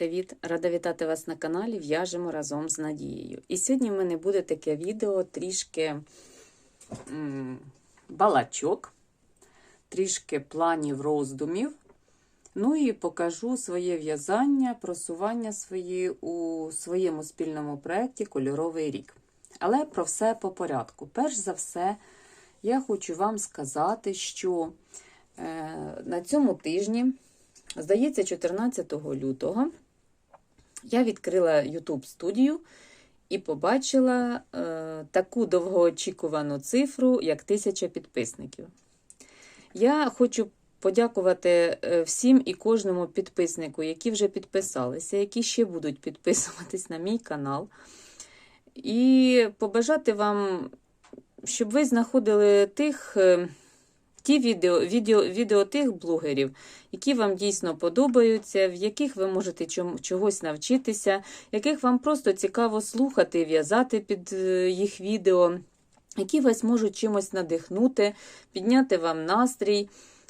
Привіт! Рада вітати вас на каналі В'яжемо разом з Надією. І сьогодні в мене буде таке відео трішки балачок, трішки планів роздумів. Ну і покажу своє в'язання, просування свої у своєму спільному проєкті Кольоровий рік. Але про все по порядку. Перш за все, я хочу вам сказати, що е, на цьому тижні. Здається, 14 лютого я відкрила YouTube студію і побачила е, таку довгоочікувану цифру, як тисяча підписників. Я хочу подякувати е, всім і кожному підписнику, які вже підписалися, які ще будуть підписуватись на мій канал. І побажати вам, щоб ви знаходили тих. Ті відео, відео, відео тих блогерів, які вам дійсно подобаються, в яких ви можете чогось навчитися, яких вам просто цікаво слухати, в'язати під е, їх відео, які вас можуть чимось надихнути, підняти вам настрій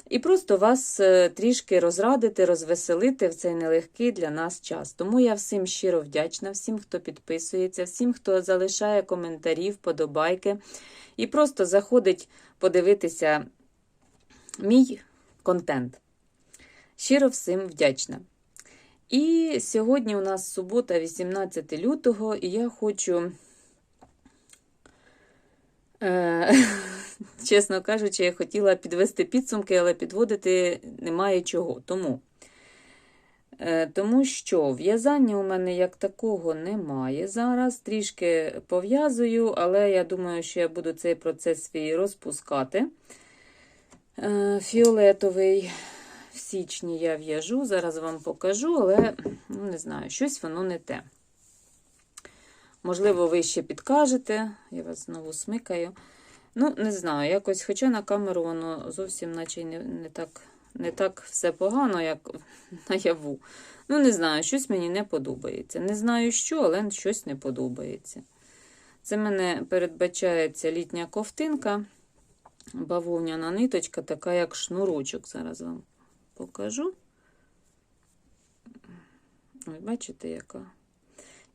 і просто вас е, трішки розрадити, розвеселити в цей нелегкий для нас час. Тому я всім щиро вдячна, всім, хто підписується, всім, хто залишає коментарі, вподобайки і просто заходить подивитися мій контент. Щиро всім вдячна. І сьогодні у нас субота, 18 лютого, і я хочу, е, чесно кажучи, я хотіла підвести підсумки, але підводити немає чого. Тому, е, Тому що в'язання у мене як такого немає зараз. Трішки пов'язую, але я думаю, що я буду цей процес свій розпускати. Е, фіолетовий в січні я в'яжу, зараз вам покажу, але ну, не знаю, щось воно не те. Можливо, ви ще підкажете, я вас знову смикаю. Ну, не знаю, якось, хоча на камеру воно зовсім наче не, не так не так все погано, як наяву. Ну, не знаю, щось мені не подобається. Не знаю що, але щось не подобається. Це мене передбачається літня ковтинка бавовняна ниточка, така як шнурочок. Зараз вам покажу. Ой, бачите, яка?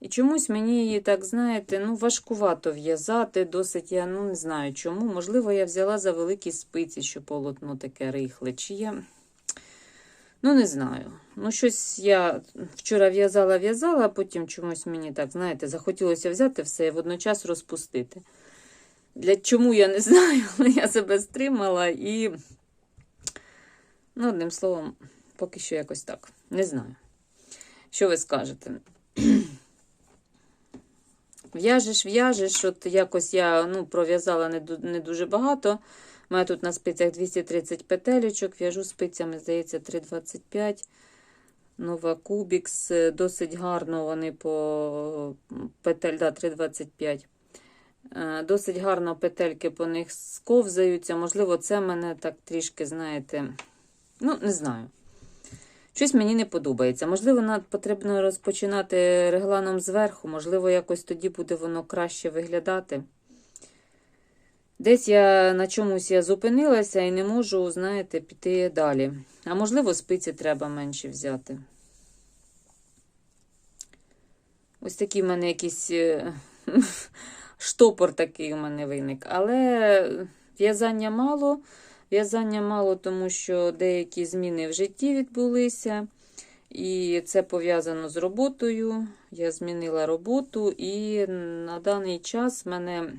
І чомусь мені її, так, знаєте, ну, важкувато в'язати, досить я ну, не знаю чому. Можливо, я взяла за великі спиці, що полотно таке рихле. Чи я. Ну, не знаю. Ну, щось я вчора в'язала-в'язала, а потім чомусь мені так, знаєте, захотілося взяти все і водночас розпустити. Для чому я не знаю, але я себе стримала і, ну, одним словом, поки що якось так. Не знаю. Що ви скажете? В'яжеш, в'яжеш, от якось я ну, пров'язала не, не дуже багато. У мене тут на спицях 230 петелечок, в'яжу спицями, здається, 3,25. Нова Кубікс. Досить гарно вони по петель, да, 3,25. Е, досить гарно петельки по них сковзаються. Можливо, це мене так трішки, знаєте, ну, не знаю. Щось мені не подобається. Можливо, потрібно розпочинати регланом зверху, можливо, якось тоді буде воно краще виглядати. Десь я на чомусь я зупинилася і не можу, знаєте, піти далі. А можливо, спиці треба менше взяти. Ось такі в мене якісь е, штопор такий у мене виник. Але в'язання мало. В'язання мало, тому що деякі зміни в житті відбулися. І це пов'язано з роботою. Я змінила роботу, і на даний час мене,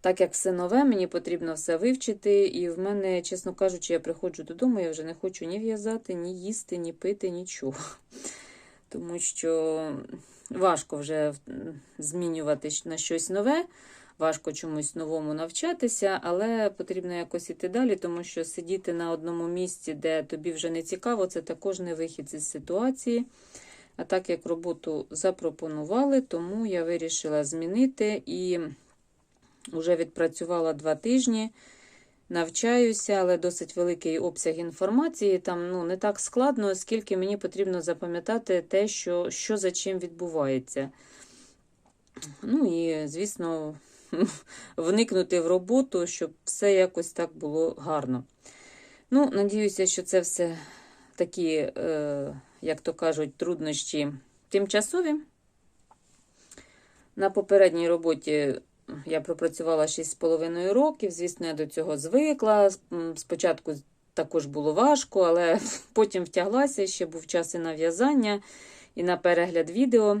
так як все нове, мені потрібно все вивчити. І в мене, чесно кажучи, я приходжу додому, я вже не хочу ні в'язати, ні їсти, ні пити, нічого. Тому що Важко вже змінювати на щось нове, важко чомусь новому навчатися, але потрібно якось іти далі, тому що сидіти на одному місці, де тобі вже не цікаво, це також не вихід із ситуації. А так як роботу запропонували, тому я вирішила змінити і вже відпрацювала два тижні навчаюся, але досить великий обсяг інформації. Там ну, не так складно, оскільки мені потрібно запам'ятати те, що що за чим відбувається. Ну і, звісно, вникнути в роботу, щоб все якось так було гарно. Ну, Надіюся, що це все такі, е, як то кажуть, труднощі тимчасові. На попередній роботі я пропрацювала 6,5 років. Звісно, я до цього звикла. Спочатку також було важко, але потім втяглася, ще був час і на в'язання, і на перегляд відео.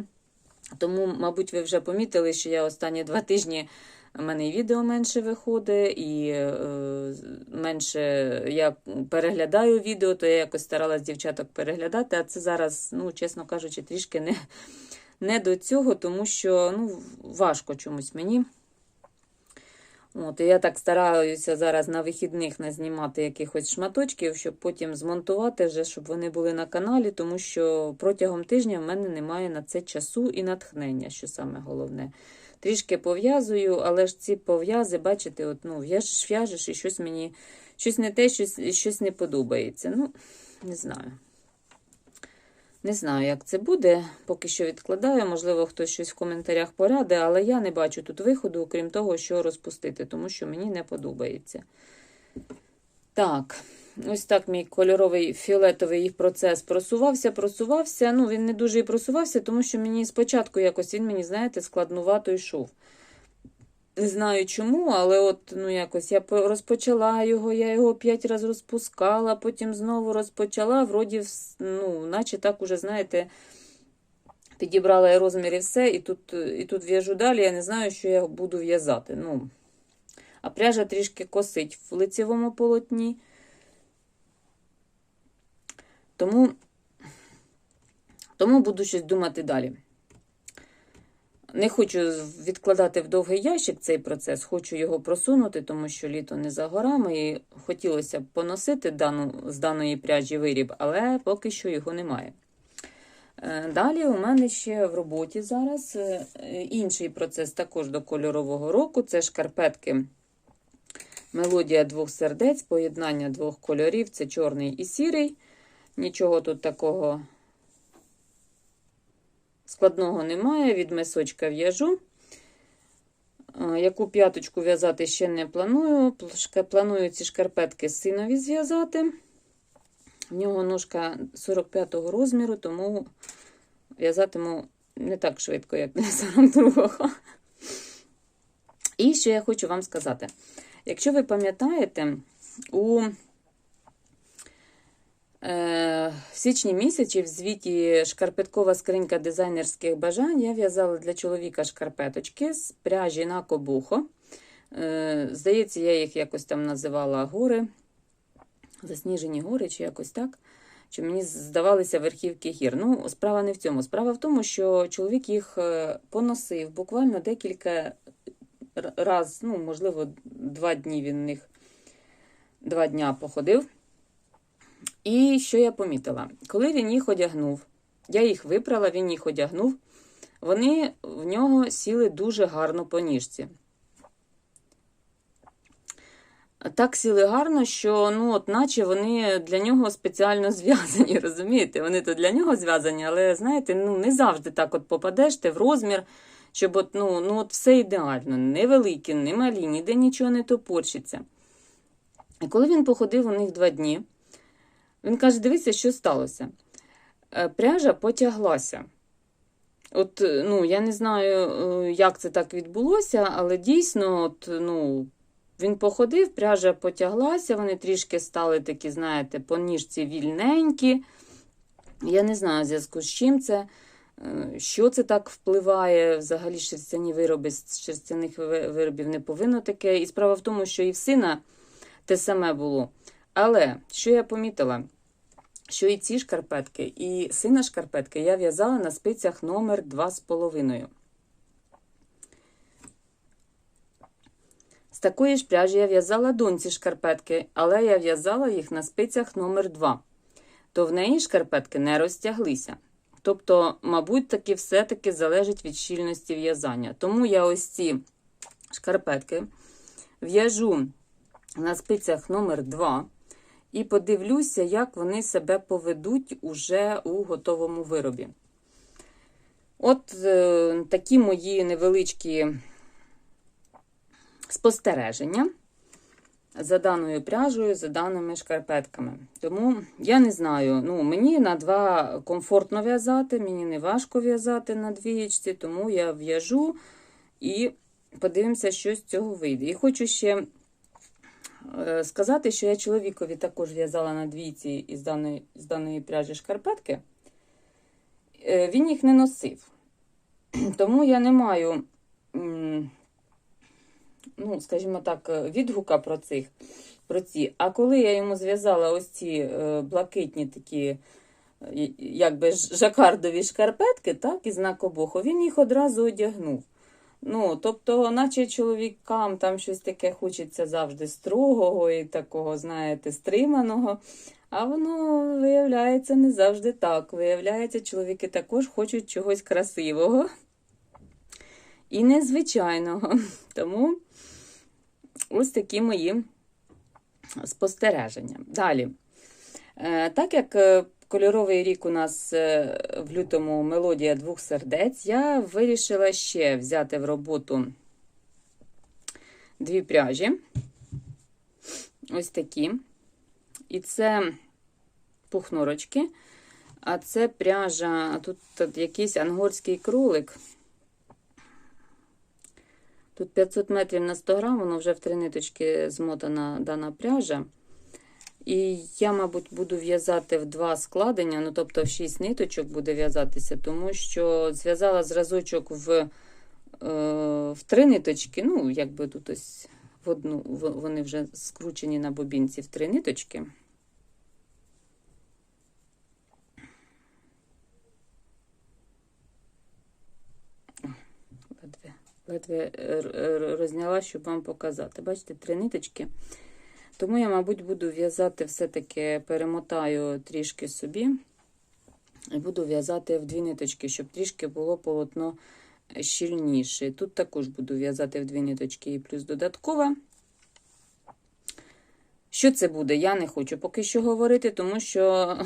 Тому, мабуть, ви вже помітили, що я останні два тижні в мене і відео менше виходить, і е, менше я переглядаю відео, то я якось старалась дівчаток переглядати, а це зараз, ну, чесно кажучи, трішки не, не до цього, тому що ну, важко чомусь мені. От, і я так стараюся зараз на вихідних назнімати якихось шматочків, щоб потім змонтувати вже, щоб вони були на каналі, тому що протягом тижня в мене немає на це часу і натхнення, що саме головне. Трішки пов'язую, але ж ці пов'язи, бачите, от, ну, в'яжеш, в'яжеш і щось мені щось не те, щось, щось не подобається. Ну, не знаю. Не знаю, як це буде. Поки що відкладаю. Можливо, хтось щось в коментарях поради, але я не бачу тут виходу, окрім того, що розпустити, тому що мені не подобається. Так, ось так мій кольоровий фіолетовий процес просувався, просувався. Ну, він не дуже і просувався, тому що мені спочатку якось він мені, знаєте, складнувато йшов. Не знаю чому, але от ну якось я розпочала його, я його п'ять разів розпускала, потім знову розпочала, вроді, ну, наче так уже, знаєте, підібрала і розмір і все, і тут, і тут в'яжу далі, я не знаю, що я буду в'язати. Ну, а пряжа трішки косить в лицевому полотні. Тому, тому буду щось думати далі. Не хочу відкладати в довгий ящик цей процес, хочу його просунути, тому що літо не за горами, і хотілося б поносити дану, з даної пряжі виріб, але поки що його немає. Е, Далі у мене ще в роботі зараз е, інший процес також до кольорового року. Це шкарпетки Мелодія двох сердець, поєднання двох кольорів це чорний і сірий. Нічого тут такого складного немає. Від мисочка в'яжу. Яку п'яточку в'язати ще не планую. Планую ці шкарпетки синові зв'язати. В нього ножка 45-го розміру, тому в'язатиму не так швидко, як для 42-го. І що я хочу вам сказати. Якщо ви пам'ятаєте, у е, січні місяці в звіті шкарпеткова скринька дизайнерських бажань я в'язала для чоловіка шкарпеточки з пряжі на кобухо. Е, здається, я їх якось там називала гори, засніжені гори чи якось так. Що мені здавалися верхівки гір. Ну, справа не в цьому. Справа в тому, що чоловік їх е, поносив буквально декілька раз, ну, можливо, два дні він в них два дня походив. І що я помітила? Коли він їх одягнув, я їх випрала, він їх одягнув, вони в нього сіли дуже гарно по ніжці. Так сіли гарно, що ну, от наче вони для нього спеціально зв'язані, розумієте? Вони то для нього зв'язані, але знаєте, ну не завжди так от попадеш ти в розмір, щоб от, ну, ну, от все ідеально, не великі, не малі, ніде нічого не топорщиться. І коли він походив у них два дні, він каже: дивися, що сталося. Е, Пряжа потяглася. От, е, ну, я не знаю, е, як це так відбулося, але дійсно, от, ну, він походив, пряжа потяглася, вони трішки стали такі, знаєте, по ніжці вільненькі. Я не знаю, в зв'язку з чим це, що це так впливає. Взагалі шерстяні вироби з шерстяних виробів не повинно таке. І справа в тому, що і в сина те саме було. Але що я помітила? Що і ці шкарпетки, і сина шкарпетки я в'язала на спицях номер 2,5. З такої ж пряжі я в'язала доньці шкарпетки, але я в'язала їх на спицях номер 2 то в неї шкарпетки не розтяглися. Тобто, мабуть, таки все-таки залежить від щільності в'язання. Тому я ось ці шкарпетки в'яжу на спицях номер 2 і подивлюся, як вони себе поведуть уже у готовому виробі. От е, такі мої невеличкі спостереження. за даною пряжею, за даними шкарпетками. Тому я не знаю, ну, мені на два комфортно в'язати, мені не важко в'язати на двієчці, тому я в'яжу і подивимося, що з цього вийде. І хочу ще сказати, що я чоловікові також в'язала на двійці із даної, з даної пряжі шкарпетки. Е, Він їх не носив. Тому я не маю, ну, скажімо так, е, відгука про цих. Про ці. А коли я йому зв'язала ось ці е, блакитні такі, е, якби жакардові шкарпетки, так, і знак обоху, він їх одразу одягнув. Ну, тобто, наче чоловікам там щось таке хочеться завжди строгого і такого, знаєте, стриманого. А воно виявляється не завжди так. Виявляється, чоловіки також хочуть чогось красивого і незвичайного. Тому ось такі мої спостереження. Далі. Е, Так як е, кольоровий рік у нас е, в лютому мелодія двох сердець, я вирішила ще взяти в роботу дві пряжі. Ось такі. І це пухнорочки, а це пряжа, а тут, тут якийсь ангорський кролик. Тут 500 метрів на 100 грам, воно вже в три ниточки змотана дана пряжа. І я, мабуть, буду в'язати в два складення, ну тобто в 6 ниточок буде в'язатися, тому що зв'язала зразочок в, е, в три ниточки. Ну, якби тут ось в одну, вони вже скручені на бобінці в три ниточки. Ледве, ледве е, розняла, щоб вам показати. Бачите, три ниточки. Тому я, мабуть, буду в'язати все-таки перемотаю трішки собі і буду в'язати в дві ниточки, щоб трішки було полотно щільніше. Тут також буду в'язати в дві ниточки і плюс додаткова. Що це буде? Я не хочу поки що говорити, тому що,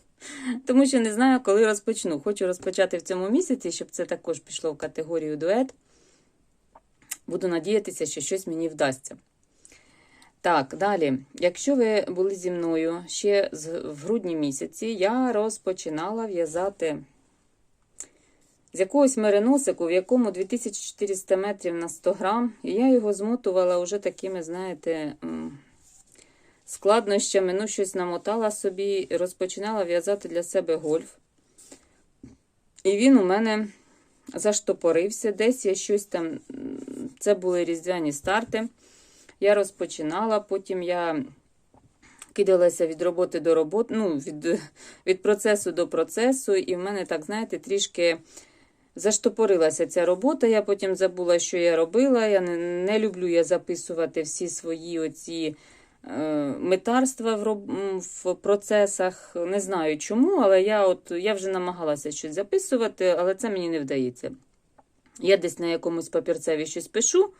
тому що не знаю, коли розпочну. Хочу розпочати в цьому місяці, щоб це також пішло в категорію дует. Буду надіятися, що щось мені вдасться. Так, далі. Якщо ви були зі мною ще в грудні місяці, я розпочинала в'язати з якогось мериносику, в якому 2400 метрів на 100 грам, і я його змотувала вже такими, знаєте, складнощами. Ну, щось намотала собі, розпочинала в'язати для себе гольф. І він у мене заштопорився. Десь я щось там, це були різдвяні старти. Я розпочинала, потім я кидалася від роботи до роботи, ну, від, від процесу до процесу, і в мене, так, знаєте, трішки заштопорилася ця робота. Я потім забула, що я робила. Я не, не люблю я записувати всі свої оці е, метарства в, роб, в процесах. Не знаю чому, але я, от, я вже намагалася щось записувати, але це мені не вдається. Я десь на якомусь папірцеві щось пишу.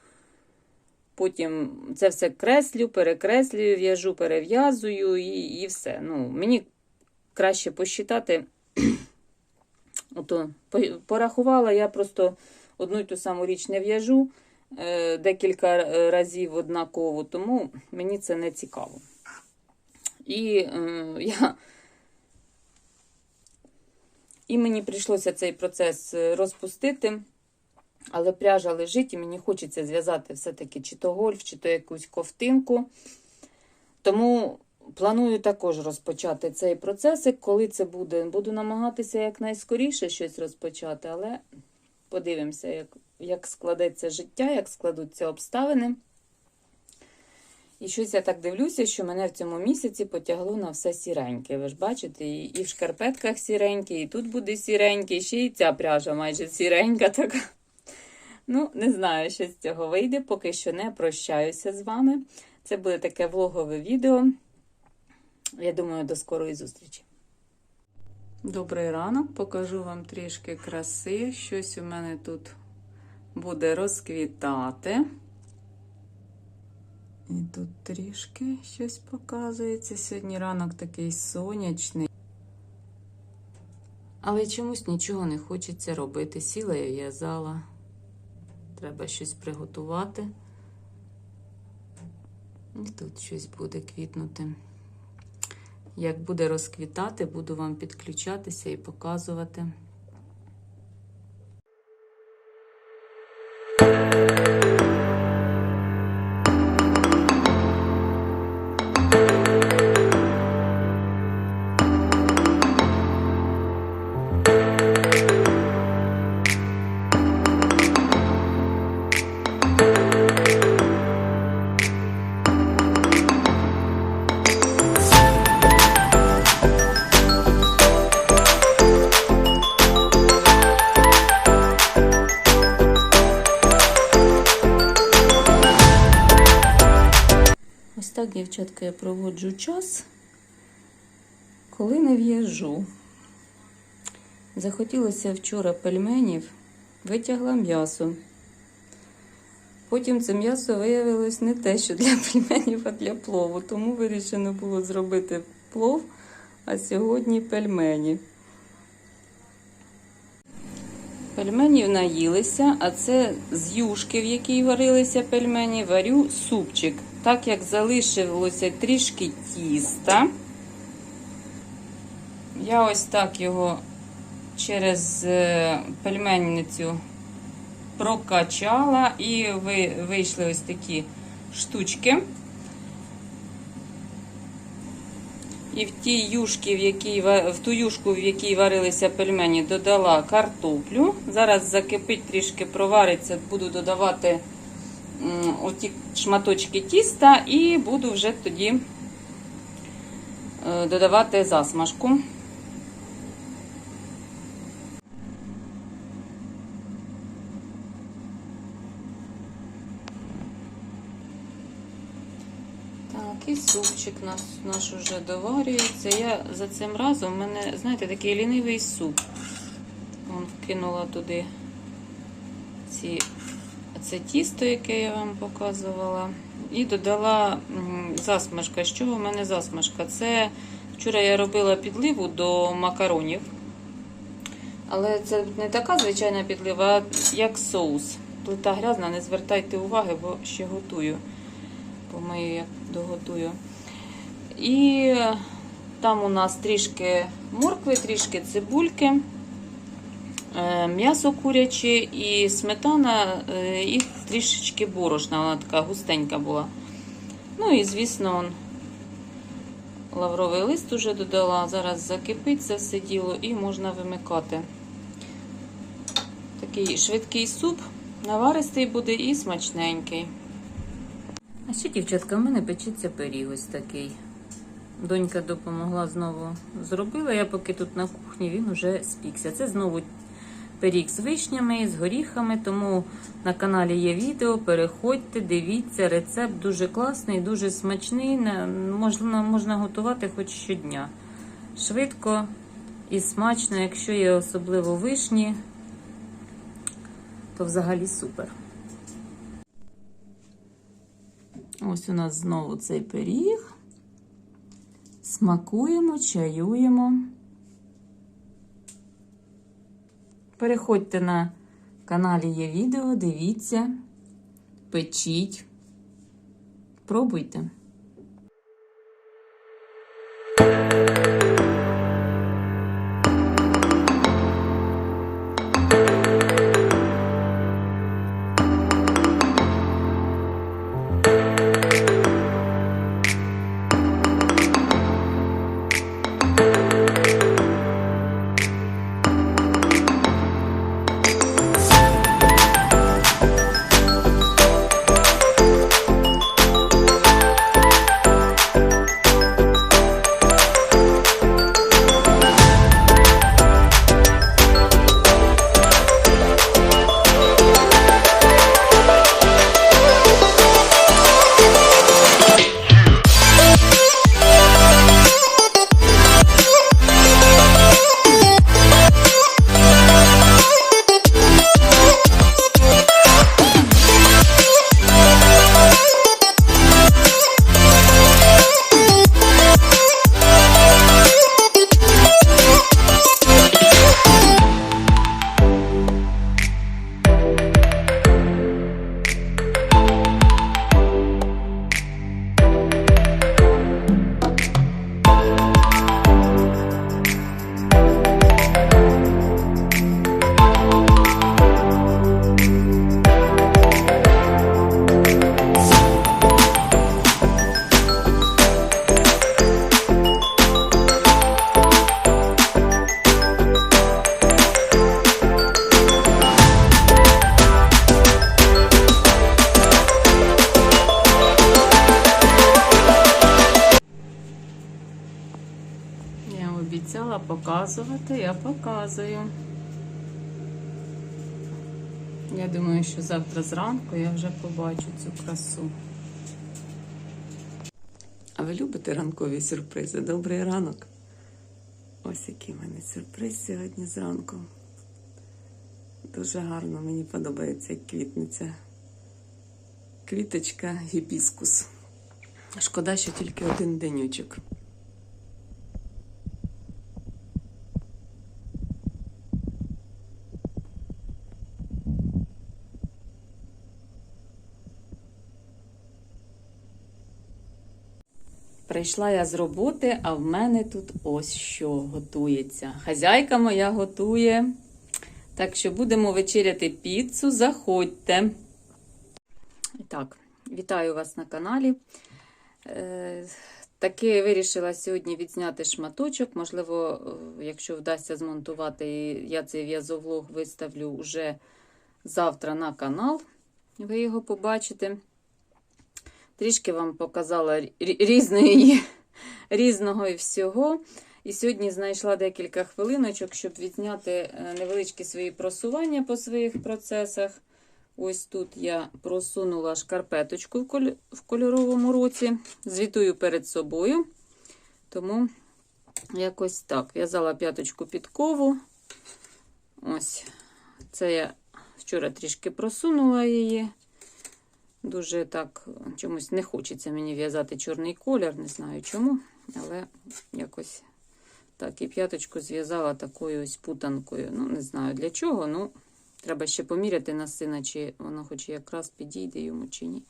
Потім це все креслю, перекреслюю, в'яжу, перев'язую і, і все. Ну, мені краще посчитати. Ото, порахувала, я просто одну й ту саму річ не в'яжу е, декілька е, разів однаково, тому мені це не цікаво. І е, я. І мені прийшлося цей процес е, розпустити. Але пряжа лежить, і мені хочеться зв'язати все-таки чи то гольф, чи то якусь ковтинку. Тому планую також розпочати цей процесик. Коли це буде, буду намагатися якнайскоріше щось розпочати, але подивимося, як, як складеться життя, як складуться обставини. І щось я так дивлюся, що мене в цьому місяці потягло на все сіреньке. Ви ж бачите, і, і в шкарпетках сіреньке, і тут буде сіреньке, і ще й ця пряжа майже сіренька така. Ну, не знаю, що з цього вийде, поки що не прощаюся з вами. Це буде таке влогове відео. Я думаю, до скорої зустрічі. Добрий ранок, покажу вам трішки краси. Щось у мене тут буде розквітати. І тут трішки щось показується. Сьогодні ранок такий сонячний. Але чомусь нічого не хочеться робити. Сіла я в'язала. Треба щось приготувати. І тут щось буде квітнути. Як буде розквітати, буду вам підключатися і показувати. Ось так, дівчатка, я проводжу час, коли не в'їжджу. Захотілося вчора пельменів, витягла м'ясо. Потім це м'ясо виявилось не те, що для пельменів, а для плову. Тому вирішено було зробити плов, а сьогодні пельмені. Пельменів наїлися, а це з юшки, в якій варилися пельмені, варю супчик. Так як залишилося трішки тіста, я ось так його через е, пельменницю прокачала і ви- вийшли ось такі штучки. І в ті юшки, в, якій, в ту юшку, в якій варилися пельмені, додала картоплю. Зараз закипить, трішки провариться, буду додавати оті шматочки тіста і буду вже тоді е, додавати засмажку. І супчик наш, наш уже доварюється. Я за цим разом, в мене, знаєте, такий лінивий суп. Вон вкинула туди ці, це тісто, яке я вам показувала. І додала засмажка. Чого в мене засмажка? Це вчора я робила підливу до макаронів. Але це не така звичайна підлива, а як соус. Плита грязна, не звертайте уваги, бо ще готую помию, як доготую. І там у нас трішки моркви, трішки цибульки, м'ясо куряче і сметана, е, і трішечки борошна, вона така густенька була. Ну і, звісно, он, лавровий лист уже додала. Зараз закипить це все діло і можна вимикати. Такий швидкий суп, наваристий буде і смачненький. А ще, дівчатка, в мене печеться пиріг ось такий. Донька допомогла знову зробила. Я поки тут на кухні він уже спікся. Це знову пиріг з вишнями, з горіхами. Тому на каналі є відео. Переходьте, дивіться, рецепт дуже класний, дуже смачний. Можна, можна готувати хоч щодня. Швидко і смачно, якщо є особливо вишні, то взагалі супер. Ось у нас знову цей пиріг. Смакуємо, чаюємо. Переходьте на каналі є відео, дивіться, печіть, пробуйте. Показувати, я показую. Я думаю, що завтра зранку я вже побачу цю красу. А ви любите ранкові сюрпризи? Добрий ранок. Ось який в мене сюрприз сьогодні зранку. Дуже гарно, мені подобається квітниця. Квіточка гібіскус. Шкода, що тільки один денючок. Прийшла я з роботи, а в мене тут ось що готується. Хазяйка моя готує. Так що будемо вечеряти піцу. Заходьте. Так, вітаю вас на каналі. Е, Таки вирішила сьогодні відзняти шматочок. Можливо, е, якщо вдасться змонтувати, я цей в'язовлог виставлю вже завтра на канал. Ви його побачите. Трішки вам показала різної, різного і всього. І сьогодні знайшла декілька хвилиночок, щоб відзняти е, невеличкі свої просування по своїх процесах. Ось тут я просунула шкарпеточку в коль- в кольоровому році. Звітую перед собою. Тому якось так. В'язала п'яточку підкову. Ось. Це я вчора трішки просунула її. Дуже так чомусь не хочеться мені в'язати чорний колір, не знаю чому, але якось так і п'яточку зв'язала такою ось путанкою. Ну, не знаю для чого, ну, треба ще поміряти на сина, чи воно хоч якраз підійде йому, чи ні.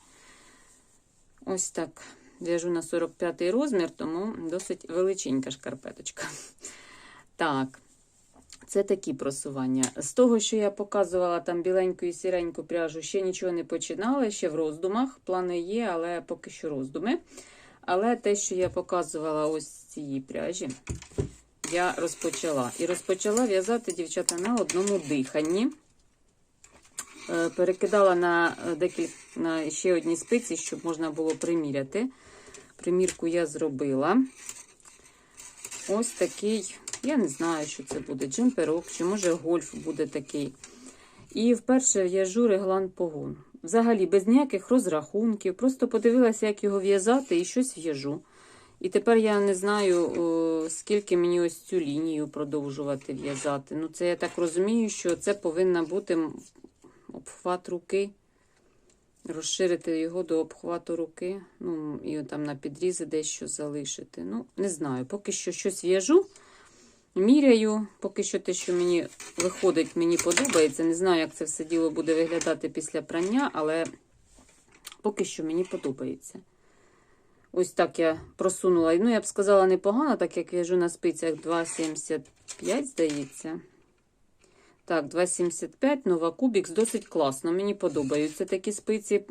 Ось так. В'яжу на 45 розмір, тому досить величенька шкарпеточка. Так. Це такі просування. З того, що я показувала там біленьку і сіреньку пряжу, ще нічого не починала, ще в роздумах. Плани є, але поки що роздуми. Але те, що я показувала ось з цієї пряжі, я розпочала. І розпочала в'язати дівчата на одному диханні. Е, Перекидала на декілька на ще одні спиці, щоб можна було приміряти. Примірку я зробила. Ось такий, я не знаю, що це буде, джемперок, чи може гольф буде такий. І вперше в'яжу реглан погон. Взагалі, без ніяких розрахунків. Просто подивилася, як його в'язати, і щось в'яжу. І тепер я не знаю, скільки мені ось цю лінію продовжувати в'язати. Ну, це я так розумію, що це повинна бути обхват руки. Розширити його до обхвату руки. Ну, і там на підрізи дещо залишити. Ну, не знаю, поки що щось в'яжу, міряю. Поки що те, що мені виходить, мені подобається. Не знаю, як це все діло буде виглядати після прання, але поки що мені подобається. Ось так я просунула. Ну, я б сказала, непогано, так як в'яжу на спицях 2,75, здається. Так, 2,75, нова Кубікс, досить класно. Мені подобаються такі спиці.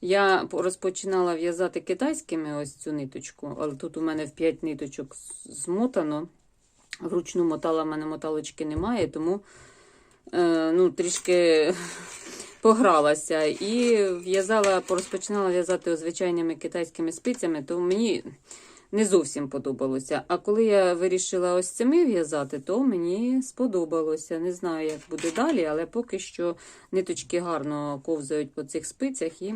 Я розпочинала в'язати китайськими ось цю ниточку, але тут у мене в 5 ниточок змотано. Вручну мотала, в мене моталочки немає, тому е, ну, трішки погралася. І в'язала, розпочинала в'язати звичайними китайськими спицями, то мені не зовсім подобалося. А коли я вирішила ось цими в'язати, то мені сподобалося. Не знаю, як буде далі, але поки що ниточки гарно ковзають по цих спицях. І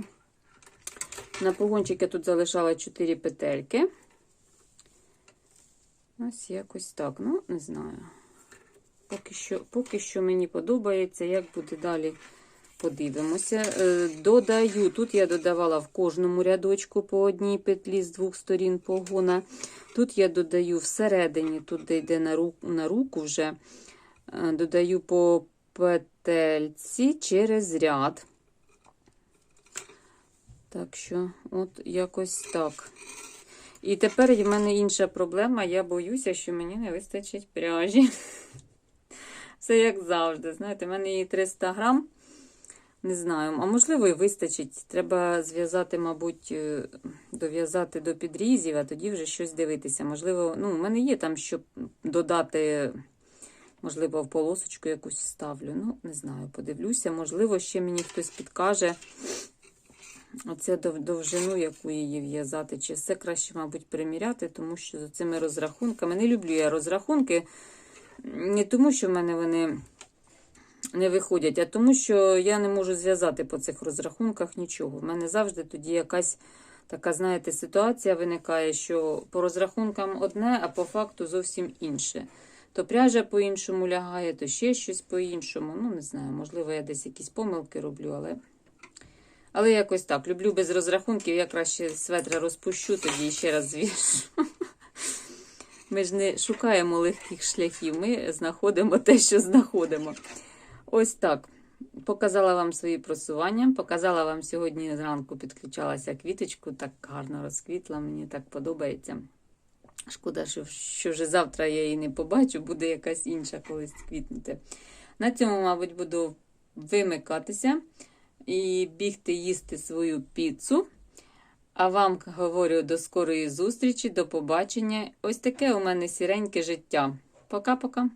на погончик я тут залишала 4 петельки. Ось якось так. Ну, не знаю. Поки що, поки що мені подобається, як буде далі. Подивимося. Е, Додаю, тут я додавала в кожному рядочку по одній петлі з двох сторін погона. Тут я додаю всередині, тут де йде на руку, на руку вже, е, додаю по петельці через ряд. Так що, от якось так. І тепер в мене інша проблема. Я боюся, що мені не вистачить пряжі. Все як завжди. Знаєте, в мене її 300 грам. Не знаю, а можливо, і вистачить. Треба зв'язати, мабуть, е, дов'язати до підрізів, а тоді вже щось дивитися. Можливо, ну, у мене є там, щоб додати, можливо, в полосочку якусь ставлю. Ну, не знаю, подивлюся. Можливо, ще мені хтось підкаже, оце довжину, яку її в'язати. Чи все краще, мабуть, приміряти, тому що за цими розрахунками. Не люблю я розрахунки. Не тому, що в мене вони не виходять, а тому, що я не можу зв'язати по цих розрахунках нічого. В мене завжди тоді якась така, знаєте, ситуація виникає, що по розрахункам одне, а по факту зовсім інше. То пряжа по-іншому лягає, то ще щось по-іншому. Ну, не знаю, можливо, я десь якісь помилки роблю, але. Але якось так. Люблю без розрахунків, я краще светра розпущу, тоді ще раз звішу. Ми ж не шукаємо легких шляхів, ми знаходимо те, що знаходимо. Ось так. Показала вам свої просування. Показала вам сьогодні зранку підключалася квіточку, так гарно розквітла, мені так подобається. Шкода, що, що вже завтра я її не побачу, буде якась інша колись квітнути. На цьому, мабуть, буду вимикатися і бігти їсти свою піцу. А вам говорю до скорої зустрічі, до побачення. Ось таке у мене сіреньке життя. Пока-пока.